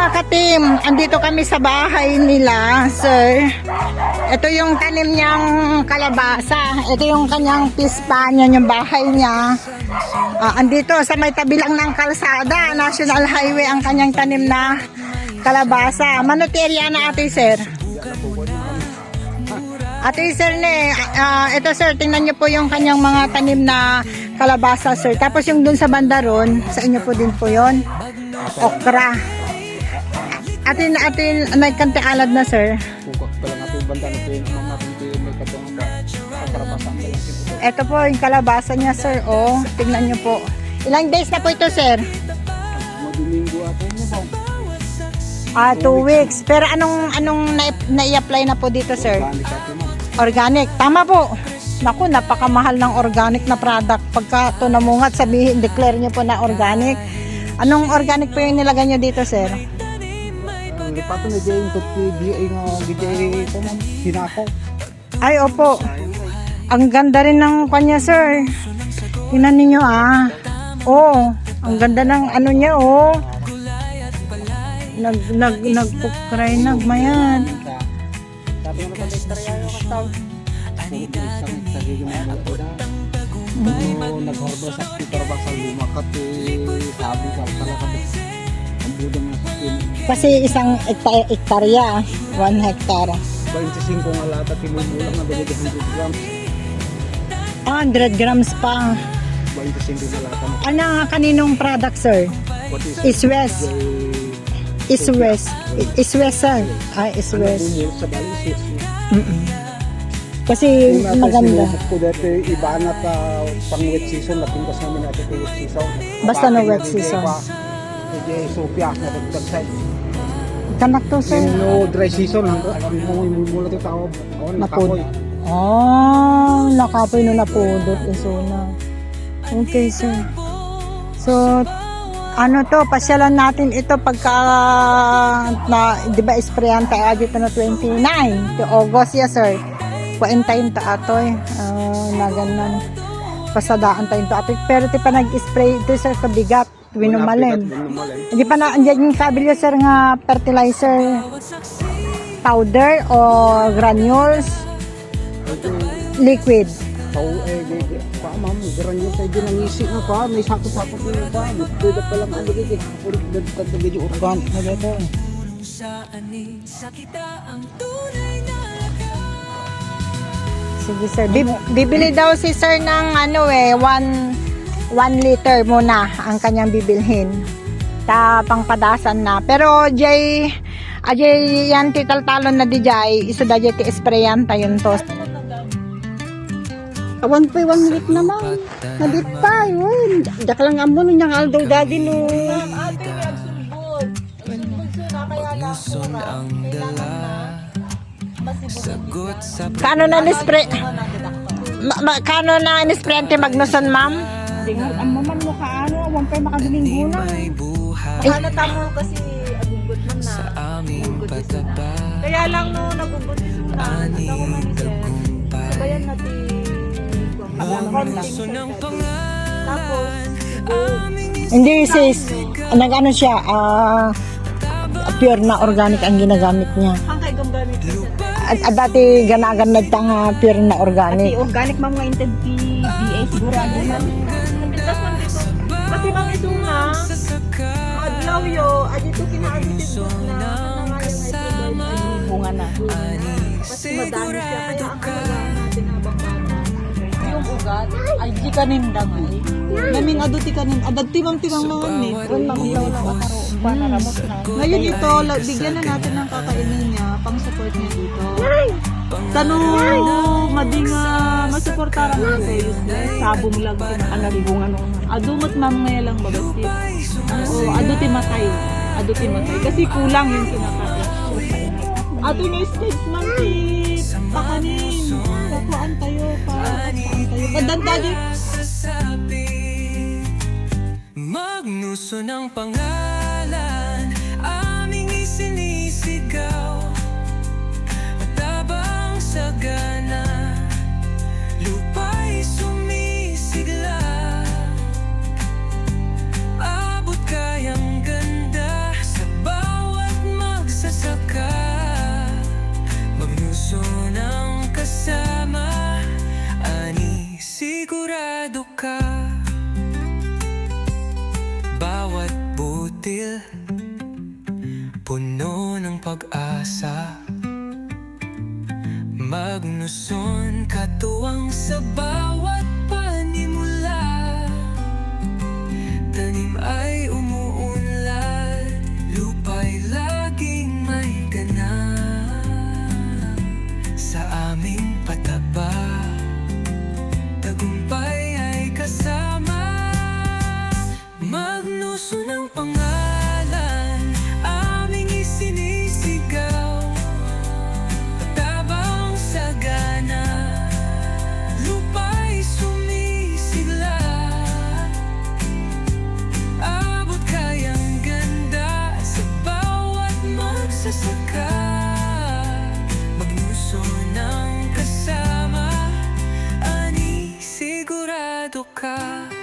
mga katim, andito kami sa bahay nila, sir. Ito yung tanim niyang kalabasa. Ito yung kanyang pispa niya, yung bahay niya. Ah, andito sa may tabi lang ng kalsada, National Highway ang kanyang tanim na kalabasa. Manoterya na ate, sir. Ate sir ne, ah, ito sir, tingnan niyo po yung kanyang mga tanim na kalabasa sir. Tapos yung dun sa banda ron, sa inyo po din po yon Okra. Atin, atin, nagkante alad na sir. Kukak pa lang ato yung banda na ito yung mga pinti may katong karapasan ba yung sito. Ito po yung kalabasa niya sir. Oh, tingnan niyo po. Ilang days na po ito sir? Madumingo ato mo ba? Ah, two weeks. Pero anong, anong na- na-i-apply na po dito sir? Ka mo. Organic. Tama po. Naku, napakamahal ng organic na product. Pagka ito namungat, sabihin, declare nyo po na organic. Anong organic po yung nilagay nyo dito, sir? Ang lipato na dyan yung BA nga BJ ito. Hinako. Ay, opo. Ang ganda rin ng kanya, sir. Tingnan ninyo, ah. Oo. Ang ganda ng ano niya, oh. Nag, nag, nagpukray, nagmayan. Sabi nga naman yung mga ito na. Oo, nag-harbor sa kita ba sa lumakat eh. Sabi ka talaga. Ang Kasi isang hektar, hektarya, one hektar. 25 nga lata tinubulang na dali 100 grams. 100 grams pa. 25 nga lata. Ano nga kaninong product, sir? What is Is West. Is West. Is West, sir. Ay, is Ano West. sa balisis? Mm-mm. Kasi natin maganda. ko dati, iba na ta pang wet season, natingkas namin natin wet season. Basta Bakit wet na season. Pa, Hindi, Sophia, natagdag sa Kanak to, sir. Yung no dry season, hanggang alam mo, yung mula ito tao, oh, Napod. nakapoy. Oh, nakapoy no napudot yung zona. Okay, sir. So, ano to, pasyalan natin ito pagka, na, di ba, sprayan tayo dito na 29, to August, yes, sir. Kuwaintayin ta atoy, uh, na ganun. Pasadaan tayo to atoy. Pero ti pa nag-spray ito, sir, kabigat, Winumalin. Hindi pa na, andyan yung kabilyo, sir, nga fertilizer powder o granules, liquid. Tao, eh, pa, ma'am, tayo din ang isi na pa, may sakot-sakot na pa, magdada pa lang ang dito, ulit dito, dito, organic na dito. Sige sir, Bib- bibili daw si sir ng ano eh, 1 1 liter muna ang kanyang bibilhin. Ta pangpadasan na. Pero jay ajay yan titaltalon na di jay, isa da jay ti sprayan tayon to. Awan pa iwan minute naman. Nabit pa yun. Dak lang amo nung nang aldaw daddy no. Kano na ni spray? Ma, ma, kano na ni spray anti magnuson ma'am? Dingal ang maman mo ka ano, awan pa makaduling guna. Ano tamo kasi agugot man na. Na. Kaya lang no nagugot isa na. Ako man ni sir. Sabayan natin. Tapos, Hindi sis, nag-ano siya, ah, pure na organic ang ginagamit niya. ang kay ko sir. At, at dati ganagan na nga pure na Di organic. organic mam nga inted BA sigurado na. Kasi bang ito nga, adlaw yo, adi to kinaaditin ko na nangayon ay provide Bunga na. Kasi madami siya. Kaya ang kailangan natin habang bata. Yung ugat ay di kanindang ay. Naming ado ti kanin adad ti mam ti mang mga ni. Kun mang daw na ataro pa na. Ngayon ito, bigyan na natin ng kakainin niya, pang support niya dito. Tanong, mading uh, masuportaran natin. Sabong lang Anaribunga no. Adumot ma'am ngayon lang babasti. Oo, ado ti matay. Ado ti matay. Kasi kulang yung kinakain. Ato na stage man ti pakanin. Pakuan tayo pa. Pakuan tayo. Kadanta di. Magnuso ng pangalan sigurado ka? Bawat butil Puno ng pag-asa. Magnuson katuwang sa bawat Sigurado